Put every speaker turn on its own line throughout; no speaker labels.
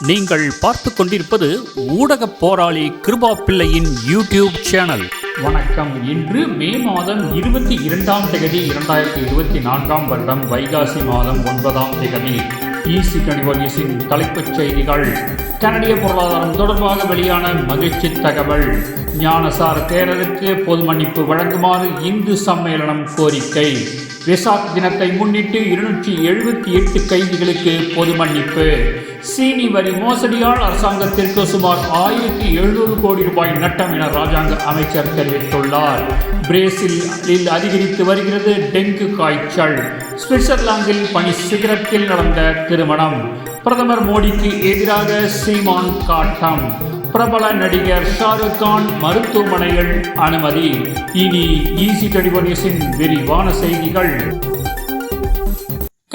நீங்கள் பார்த்து கொண்டிருப்பது ஊடக போராளி கிருபா பிள்ளையின் யூடியூப் சேனல். வணக்கம். இன்று மே மாதம் இருபத்தி இரண்டாம் தேதி இரண்டாயிரத்தி இருபத்தி நான்காம் வருடம் வைகாசி மாதம் ஒன்பதாம் தேதி. ஈசி கணிவகிசின் தலைப்புச் செய்திகள். கனடிய பொருளாதாரம் தொடர்பாக வெளியான மகிழ்ச்சி தகவல். ஞானசார தேரருக்கு பொது மன்னிப்பு வழங்குமாறு இந்து சம்மேளனம் கோரிக்கை. விசாக் தினத்தை முன்னிட்டு இருநூற்றி எழுபத்தி எட்டு கைதிகளுக்கு பொது மன்னிப்பு. சீனி வரி மோசடியால் அரசாங்கத்திற்கு சுமார் ஆயிரத்தி எழுநூறு கோடி ரூபாய் நட்டம் என ராஜாங்க அமைச்சர் தெரிவித்துள்ளார். பிரேசிலில் அதிகரித்து வருகிறது டெங்கு காய்ச்சல். சுவிட்சர்லாந்தில் பனி சிகரத்தில் நடந்த திருமணம். பிரதமர் மோடிக்கு எதிராக சீமான் காட்டம். பிரபல நடிகர் ஷாருக் கான் மருத்துவமனையில் அனுமதி. இனி ஈசி டெலிவரிஸின் விரிவான செய்திகள்.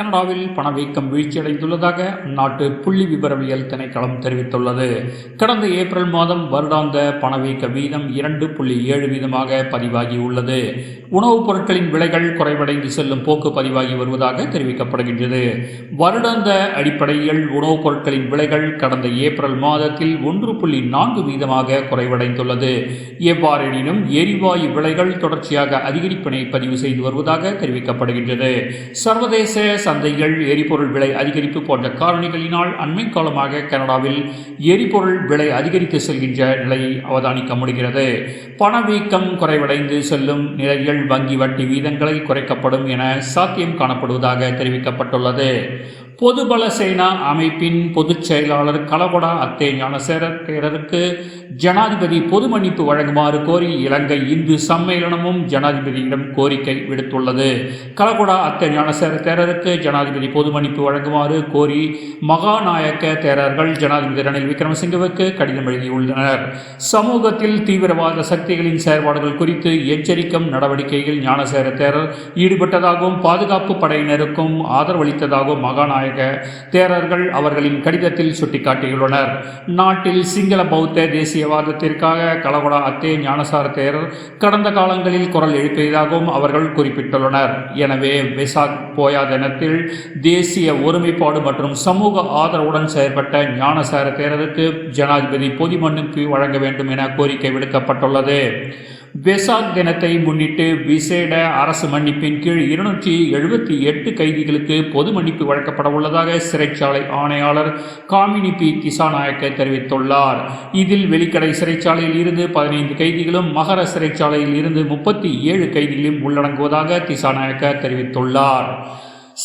கனடாவில் பணவீக்கம் வீழ்ச்சியடைந்துள்ளதாக அந்நாட்டு புள்ளி விவரவியல் திணைக்களம் தெரிவித்துள்ளது. கடந்த ஏப்ரல் மாதம் வருடாந்த பணவீக்க வீதம் இரண்டு புள்ளி ஏழு வீதமாக பதிவாகியுள்ளது. உணவுப் பொருட்களின் விலைகள் குறைவடைந்து செல்லும் போக்கு பதிவாகி வருவதாக தெரிவிக்கப்படுகின்றது. வருடாந்த அடிப்படையில் உணவுப் பொருட்களின் விலைகள் கடந்த ஏப்ரல் மாதத்தில் ஒன்று புள்ளி நான்கு வீதமாக குறைவடைந்துள்ளது. எவ்வாறெனினும் எரிவாயு விலைகள் தொடர்ச்சியாக அதிகரிப்பினை பதிவு செய்து வருவதாக தெரிவிக்கப்படுகின்றது. சர்வதேச சந்தைகள் எரிபொருள் விலை அதிகரிப்பு போன்ற காரணிகளினால் அண்மை காலமாக கனடாவில் எரிபொருள் விலை அதிகரித்து செல்கின்ற நிலையை அவதானிக்க முடிகிறது. பணவீக்கம் குறைவடைந்து செல்லும் நிலைகள் வங்கி வட்டி வீதங்களை குறைக்கப்படும் என சாத்தியம் காணப்படுவதாக தெரிவிக்கப்பட்டுள்ளது. பொதுபல சேனா அமைப்பின் பொதுச் செயலாளர் கலகொடா அத்தே ஞானசேர தேரருக்கு ஜனாதிபதி பொது மன்னிப்பு வழங்குமாறு கோரி இலங்கை இந்து சம்மேளனமும் ஜனாதிபதியிடம் கோரிக்கை விடுத்துள்ளது. கலகொடா அத்தே ஞானசேர தேரருக்கு ஜனாதிபதி பொது மன்னிப்பு வழங்குமாறு கோரி மகாநாயக்க தேரர்கள் ஜனாதிபதி ரணில் விக்ரமசிங்கவுக்கு கடிதம் எழுதியுள்ளனர். சமூகத்தில் தீவிரவாத சக்திகளின் செயற்பாடுகள் குறித்து எச்சரிக்கும் நடவடிக்கையில் ஞானசேர தேரர் ஈடுபட்டதாகவும் பாதுகாப்பு படையினருக்கும் ஆதரவளித்ததாகவும் மகாநாயக தேரர்கள் அவர்களின் கடிதத்தில் சுட்டிக்காட்டியுள்ளனர். நாட்டில் சிங்கள பௌத்த தேசியவாதத்திற்காக கலகொடா அத்தே ஞானசார தேரர் கடந்த காலங்களில் குரல் எழுப்பியதாகவும் அவர்கள் குறிப்பிட்டுள்ளனர். எனவே வெசாக் போயா தினத்தில் தேசிய ஒருமைப்பாடு மற்றும் சமூக ஆதரவுடன் செயற்பட்ட ஞானசார தேரருக்கு ஜனாதிபதி பொதுமன்னிப்பு வழங்க வேண்டும் என கோரிக்கை விடுக்கப்பட்டுள்ளது. வெசாக் தினத்தை முன்னிட்டு விசேட அரசு மன்னிப்பின் கீழ் இருநூற்றி எழுபத்தி எட்டு கைதிகளுக்கு பொது மன்னிப்பு வழங்கப்பட உள்ளதாக சிறைச்சாலை ஆணையாளர் காமினி பி. திசாநாயக்க தெரிவித்துள்ளார். இதில் வெளிக்கடை சிறைச்சாலையில் இருந்து பதினைந்து கைதிகளும் மகர சிறைச்சாலையில் இருந்து முப்பத்தி ஏழு கைதிகளும் உள்ளடங்குவதாக திசாநாயக்க தெரிவித்துள்ளார்.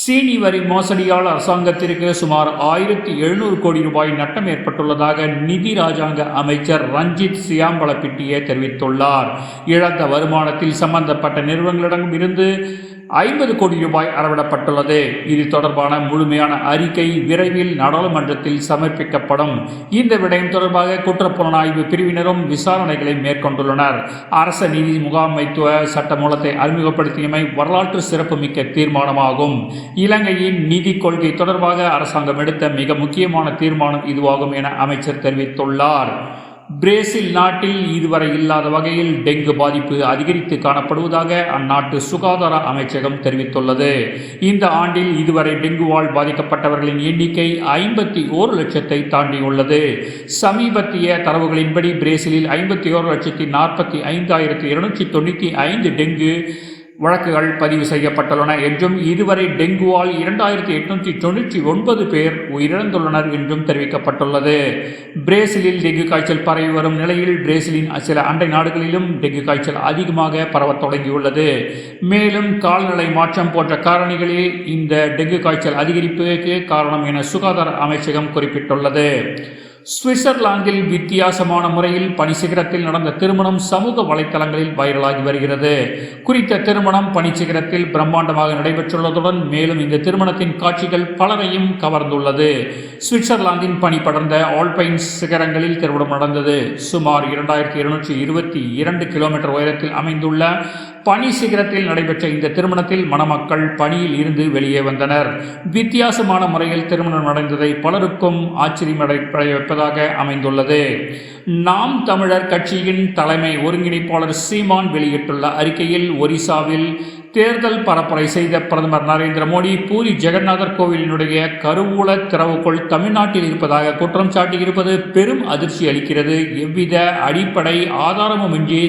சீனி வரி மோசடியால் அரசாங்கத்திற்கு சுமார் ஆயிரத்தி எழுநூறு கோடி ரூபாய் நட்டம் ஏற்பட்டுள்ளதாக நிதி ராஜாங்க அமைச்சர் ரஞ்சித் சியாம்பலப்பிட்டியே தெரிவித்துள்ளார். இழந்த வருமானத்தில் சம்பந்தப்பட்ட நிறுவனங்களிடம் இருந்து ஐம்பது கோடி ரூபாய் அறவிடப்பட்டுள்ளது. இது தொடர்பான முழுமையான அறிக்கை விரைவில் நாடாளுமன்றத்தில் சமர்ப்பிக்கப்படும். இந்த விடயம் தொடர்பாக குற்றப்புலனாய்வு பிரிவினரும் விசாரணைகளை மேற்கொண்டுள்ளனர். அரச நீதி முகாமைத்துவ சட்டமூலத்தை அறிமுகப்படுத்தியமை வரலாற்று சிறப்புமிக்க தீர்மானமாகும். இலங்கையின் நிதி கொள்கை தொடர்பாக அரசாங்கம் எடுத்த மிக முக்கியமான தீர்மானம் இதுவாகும் என அமைச்சர் தெரிவித்துள்ளார். பிரேசில் நாட்டில் இதுவரை இல்லாத வகையில் டெங்கு பாதிப்பு அதிகரித்து காணப்படுவதாக அந்நாட்டு சுகாதார அமைச்சகம் தெரிவித்துள்ளது. இந்த ஆண்டில் இதுவரை டெங்குவால் பாதிக்கப்பட்டவர்களின் எண்ணிக்கை ஐம்பத்தி ஓரு லட்சத்தை தாண்டியுள்ளது. சமீபத்திய தரவுகளின்படி பிரேசிலில் ஐம்பத்தி ஓரு லட்சத்தி நாற்பத்தி ஐந்தாயிரத்தி இருநூற்றி தொண்ணூற்றி ஐந்து டெங்கு வழக்குகள் பதிவு செய்யப்பட்டுள்ளன என்றும் இதுவரை டெங்குவால் இரண்டாயிரத்தி எட்நூற்றி தொண்ணூற்றி ஒன்பது பேர் உயிரிழந்துள்ளனர் என்றும் தெரிவிக்கப்பட்டுள்ளது. பிரேசிலில் டெங்கு காய்ச்சல் பரவி வரும் நிலையில் பிரேசிலின் சில அண்டை நாடுகளிலும் டெங்கு காய்ச்சல் அதிகமாக பரவத் தொடங்கியுள்ளது. மேலும் கால்நிலை மாற்றம் போன்ற காரணிகளில் இந்த டெங்கு காய்ச்சல் அதிகரிப்புக்கு காரணம் என சுகாதார அமைச்சகம் குறிப்பிட்டுள்ளது. சுவிட்சர்லாந்தில் வித்தியாசமான முறையில் பனிசிகரத்தில் நடந்த திருமணம் சமூக வலைத்தளங்களில் வைரலாகி வருகிறது. குறித்த திருமணம் பனிச்சிகரத்தில் பிரம்மாண்டமாக நடைபெற்றுள்ளதுடன் மேலும் இந்த திருமணத்தின் காட்சிகள் பலரையும் கவர்ந்துள்ளது. சுவிட்சர்லாந்தின் பனி படர்ந்த ஆல்பைன் சிகரங்களில் திருமணம் நடந்தது. சுமார் இரண்டாயிரத்தி இருநூற்றி இருபத்தி இரண்டு கிலோமீட்டர் உயரத்தில் அமைந்துள்ள பனி சிகரத்தில் நடைபெற்ற இந்த திருமணத்தில் மணமக்கள் பணியில் இருந்து வெளியே வந்தனர். வித்தியாசமான முறையில் திருமணம் நடந்ததை பலருக்கும் ஆச்சரியமடை வைப்பதாக அமைந்துள்ளது. நாம் தமிழர் கட்சியின் தலைமை ஒருங்கிணைப்பாளர் சீமான் வெளியிட்டுள்ள அறிக்கையில் ஒரிசாவில் தேர்தல் பரப்புரை செய்த பிரதமர் நரேந்திர மோடி பூரி ஜெகநாதர் கோவிலினுடைய கருவூல திறவுக்குள் தமிழ்நாட்டில் இருப்பதாக குற்றம் சாட்டியிருப்பது பெரும் அதிர்ச்சி அளிக்கிறது. எவ்வித அடிப்படை ஆதாரமுமின்றி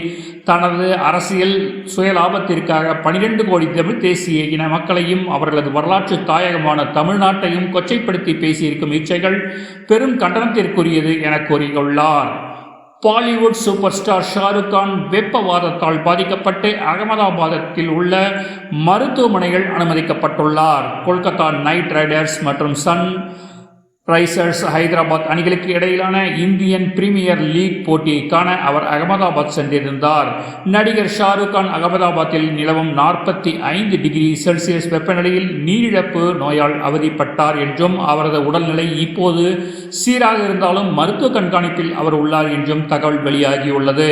தனது அரசியல் சுயலாபத்திற்காக பனிரெண்டு கோடி தமிழ் தேசிய இன மக்களையும் அவர்களது வரலாற்று தாயகமான தமிழ்நாட்டையும் கொச்சைப்படுத்தி பேசியிருக்கும் இச்சைகள் பெரும் கண்டனத்திற்குரியது என கூறியுள்ளார். Bollywood super star Shahrukh Khan வெப்பவாதத்தால் பாதிக்கப்பட்டு அகமதாபாத்தில் உள்ள மருத்துவமனைகள் அனுமதிக்கப்பட்டுள்ளார். கொல்கத்தா நைட் ரைடர்ஸ் மற்றும் சன் ரைசர்ஸ் ஹைதராபாத் அணிகளுக்கு இடையிலான இந்தியன் பிரீமியர் லீக் போட்டியை காண அவர் அகமதாபாத் சென்றிருந்தார். நடிகர் ஷாருக் கான் அகமதாபாத்தில் நிலவும் நாற்பத்தி ஐந்து டிகிரி செல்சியஸ் வெப்பநிலையில் நீரிழப்பு நோயால் அவதிப்பட்டார் என்றும் அவரது உடல்நிலை இப்போது சீராக இருந்தாலும் மருத்துவ கண்காணிப்பில் அவர் உள்ளார் என்றும் தகவல் வெளியாகியுள்ளது.